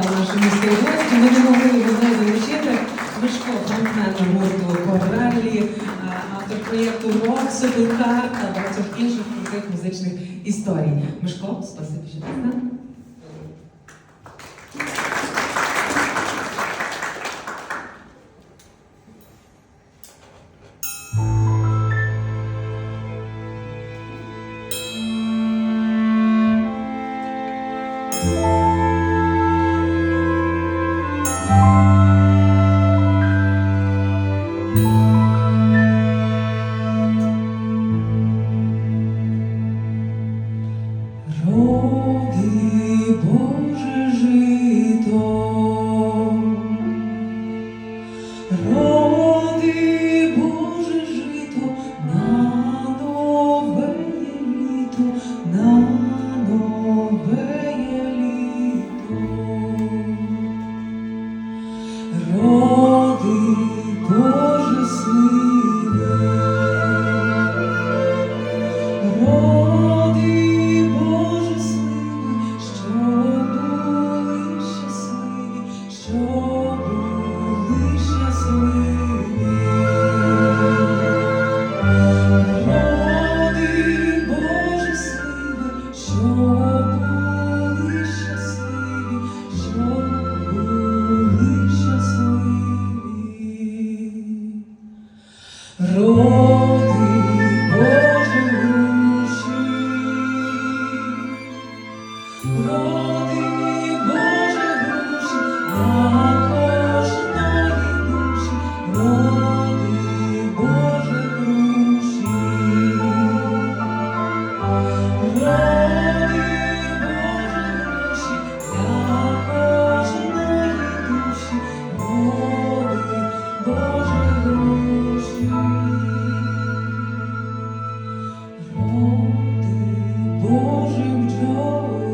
в наше місто гості. Ми не могли його не залучити. Мишко, фронтмен гурту Коралі, е, автор проєкту Рок, Соколка та багатьох інших крутих музичних історій. Мишко, спасибі, що ти з нами. Боже груші, Боже бджоли,